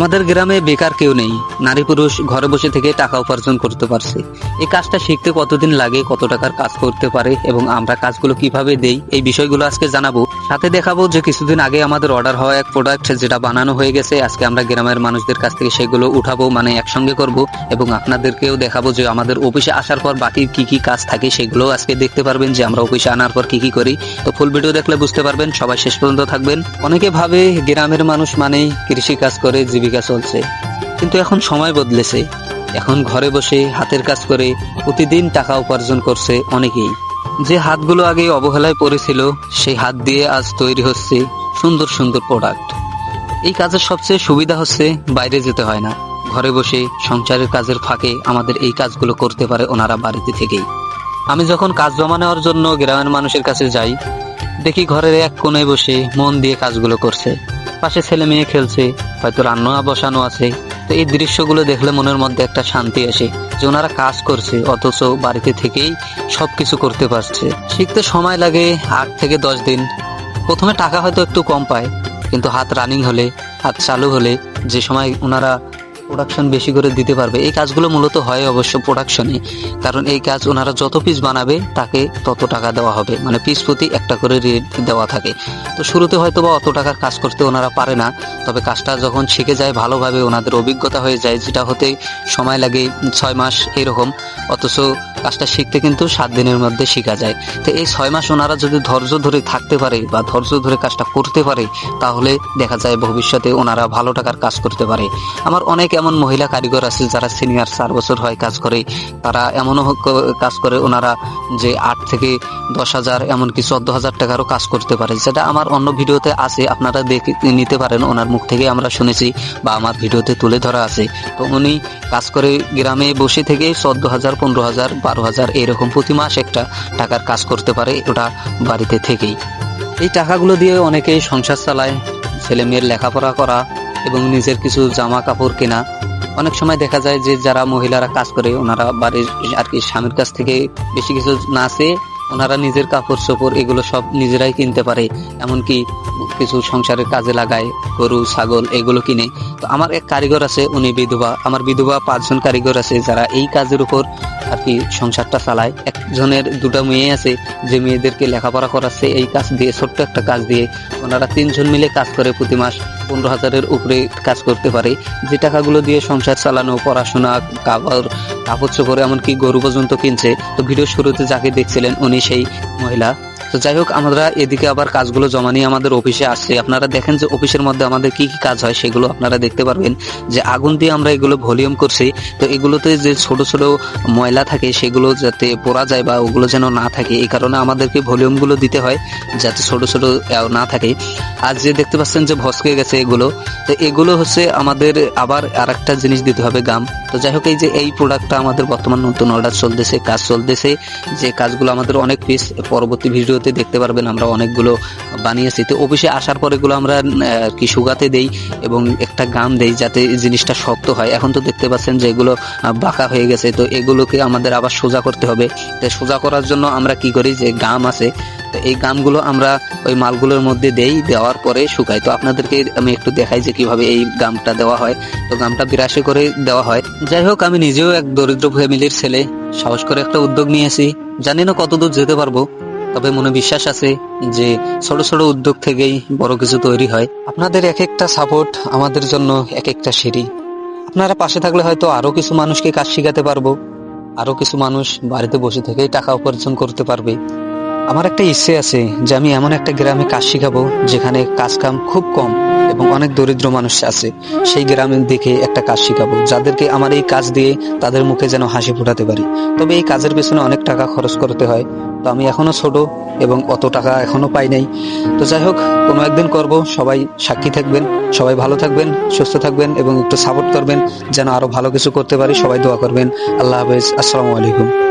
আমাদের গ্রামে বেকার কেউ নেই। নারী পুরুষ ঘরে বসে থেকে টাকা উপার্জন করতে পারছে। এই কাজটা শিখতে কতদিন লাগে, কত টাকার কাজ করতে পারে এবং আমরা কাজগুলো কীভাবে দেই, এই বিষয়গুলো আজকে জানাব। সাথে দেখাবো যে কিছুদিন আগে আমাদের অর্ডার হওয়া এক প্রোডাক্ট যেটা বানানো হয়ে গেছে, আজকে আমরা গ্রামের মানুষদের কাছ থেকে সেগুলো উঠাবো মানে একসঙ্গে করব এবং আপনাদেরকেও দেখাবো যে আমাদের অফিসে আসার পর বাকি কি কি কাজ থাকে সেগুলো আজকে দেখতে পারবেন যে আমরা অফিসে আনার পর কি কি করি। তো ফুল ভিডিও দেখলে বুঝতে পারবেন, সবাই শেষ পর্যন্ত থাকবেন। অনেকে ভাবে গ্রামের মানুষ মানেই কৃষি কাজ করে, জীবিকা চলছে। কিন্তু এখন সময় বদলেছে। এখন ঘরে বসে হাতের কাজ করে প্রতিদিন টাকা উপার্জন করছে অনেকেই। যে হাতগুলো আগে অবহেলায় পড়েছিল, সেই হাত দিয়ে আজ তৈরি হচ্ছে সুন্দর সুন্দর প্রোডাক্ট এই কাজের সবচেয়ে সুবিধা হচ্ছে বাইরে যেতে হয় না। ঘরে বসে সংসারের কাজের ফাঁকে আমাদের এই কাজগুলো করতে পারে ওনারা বাড়িতে থেকেই। আমি যখন কাজ জমা নেওয়ার জন্য গ্রামের মানুষের কাছে যাই, দেখি ঘরের এক কোণে বসে মন দিয়ে কাজগুলো করছে। পাশে ছেলে মেয়ে খেলছে, হয়তো রান্না বসানো আছে। তো এই দৃশ্যগুলো দেখলে মনের মধ্যে একটা শান্তি আসে যে ওনারা কাজ করছে, অথচ বাড়িতে থেকেই সব কিছু করতে পারছে। শিখতে সময় লাগে আট থেকে দশ দিন। প্রথমে টাকা হয়তো একটু কম পায়, কিন্তু হাত রানিং হলে, হাত চালু হলে যে সময় ওনারা প্রোডাকশন বেশি করে দিতে পারবে। এই কাজগুলো মূলত হয় অবশ্য প্রোডাকশনে কারণ এই কাজ ওনারা যত পিস বানাবে, তাকে তত টাকা দেওয়া হবে। মানে পিস প্রতি একটা করে রেট দেওয়া থাকে। তো শুরুতে হয়তো বা অত টাকার কাজ করতে ওনারা পারে না। তবে কাজটা যখন শিখে যায়, ভালোভাবে ওনাদের অভিজ্ঞতা হয়ে যায়, যেটা হতে সময় লাগে ছয় মাস, এরকম। অথচ কাজটা শিখতে কিন্তু সাত দিনের মধ্যে শেখা যায়। তো এই ছয় মাস ওনারা যদি ধৈর্য ধরে থাকতে পারে বা ধৈর্য ধরে কাজটা করতে পারে, তাহলে দেখা যায় ভবিষ্যতে ওনারা ভালো টাকার কাজ করতে পারে। আমার অনেক এমন মহিলা কারিগর আছে যারা সিনিয়র চার বছর হয় কাজ করে। তারা এমনও কাজ করে ওনারা যে আট থেকে দশ হাজার, এমনকি চোদ্দ হাজার টাকারও কাজ করতে পারে। যেটা আমার অন্য ভিডিওতে আছে, আপনারা দেখে নিতে পারেন। ওনার মুখ থেকে আমরা শুনেছি বা আমার ভিডিওতে তুলে ধরা আছে। তো উনি কাজ করে গ্রামে বসে থেকে চোদ্দ হাজার, পনেরো হাজার বারো হাজার এরকম প্রতি মাস একটা টাকার কাজ করতে পারে ওটা বাড়িতে থেকেই। এই টাকাগুলো দিয়ে অনেকেই সংসার চালায় ছেলে মেয়ের লেখাপড়া করা এবং নিজের কিছু জামা কাপড় কেনা। অনেক সময় দেখা যায় যে যারা মহিলারা কাজ করে, ওনারা বাড়ির আর কি স্বামীর কাছ থেকে বেশি কিছু না চেয়ে ওনারা নিজের কাপড় চোপড় এগুলো সব নিজেরাই কিনতে পারে। এমনকি কিছু সংসারের কাজে লাগায়, গরু, ছাগল এগুলো কিনে। তো আমার এক কারিগর আছে, উনি বিধবা। আমার বিধবা পাঁচজন কারিগর আছে যারা এই কাজের উপর আর কি সংসারটা চালায়। একজনের দুটো মেয়ে আছে, যে মেয়েদেরকে লেখাপড়া করাচ্ছে, এই কাজ দিয়ে, ছোট্ট একটা কাজ দিয়ে। ওনারা তিনজন মিলে কাজ করে প্রতি মাস। পনেরো হাজারের উপরে কাজ করতে পারে। যে টাকাগুলো দিয়ে সংসার চালানো, পড়াশোনা, কাপড় কাপড় চোপড় এমনকি গরু পর্যন্ত কিনছে, তো ভিডিও শুরুতে যাকে দেখছিলেন উনি সেই মহিলা। তো যাই হোক, আমরা এদিকে আবার কাজগুলো জমা নিয়ে আমাদের অফিসে আসছে। আপনারা দেখেন যে অফিসের মধ্যে আমাদের কি কি কাজ হয়, সেগুলো আপনারা দেখতে পারবেন। যে আগুন দিয়ে আমরা এগুলো ভলিউম করছি, তো এগুলোতে যে ছোট ছোট ময়লা থাকে, সেগুলো যাতে পোড়া যায় বা ওগুলো যেন না থাকে, এই কারণে আমাদেরকে ভলিউমগুলো দিতে হয়, যাতে ছোট ছোট না থাকে। আর যে দেখতে পাচ্ছেন যে ভসকে গেছে এগুলো, তো এগুলো হচ্ছে আমাদের আবার আর জিনিস দিতে হবে গাম তো যাই হোক, এই যে এই প্রোডাক্টটা আমাদের বর্তমান নতুন অর্ডার চলতেছে, কাজ চলতেছে, যে কাজগুলো আমাদের অনেক পিস পরবর্তী ভিডিওতে দেখতে পারবেন, আমরা অনেকগুলো বানিয়েছি। তো অফিসে আসার পর এগুলো আমরা কি শুকাতে দেই এবং একটা গাম দেই যাতে জিনিসটা শক্ত হয়। এখন তো দেখতে পাচ্ছেন যে এগুলো বাঁকা হয়ে গেছে, তো এগুলোকে আমাদের আবার সোজা করতে হবে। তো সোজা করার জন্য আমরা কি করি যে গাম আছে তো এই গামগুলো আমরা ওই মালগুলোর মধ্যে দেই, দেওয়ার পরে শুকাই। তো আপনাদেরকে আমি একটু দেখাই যে কীভাবে এই গামটা দেওয়া হয়। তো গামটা বিরাশি করে দেওয়া হয়। যাই হোক, আমি নিজেও এক দরিদ্র ফ্যামিলির ছেলে। সাহস করে একটা উদ্যোগ নিয়েছি। জানি না কতদূর যেতে পারব, তবে মনে বিশ্বাস আছে যে ছোট ছোট উদ্যোগ থেকেই বড় কিছু তৈরি হয়। আপনাদের এক একটা সাপোর্ট আমাদের জন্য এক একটা সিঁড়ি। আপনারা পাশে থাকলে হয়তো আরও কিছু মানুষকে কাজ শিখাতে পারব। আরও কিছু মানুষ বাড়িতে বসে থেকেই টাকা উপার্জন করতে পারবে। আমার একটা ইচ্ছে আছে যে আমি এমন একটা গ্রামে কাজ শিখাবো যেখানে কাজ কাম খুব কম এবং অনেক দরিদ্র মানুষ আছে। সেই গ্রামের দিকে একটা কাজ শিখাবো, যাদেরকে আমার এই কাজ দিয়ে তাদের মুখে যেন হাসি ফোটাতে পারি। তবে এই কাজের পেছনে অনেক টাকা খরচ করতে হয়। তো আমি এখনও ছোট এবং অত টাকা এখনও পাই নাই। তো যাই হোক, কোনো একদিন করব। সবাই সাক্ষী থাকবেন, সবাই ভালো থাকবেন, সুস্থ থাকবেন এবং একটু সাপোর্ট করবেন, যেন আরও ভালো কিছু করতে পারি। সবাই দোয়া করবেন। আল্লাহ হাফেজ। আসসালামু আলাইকুম।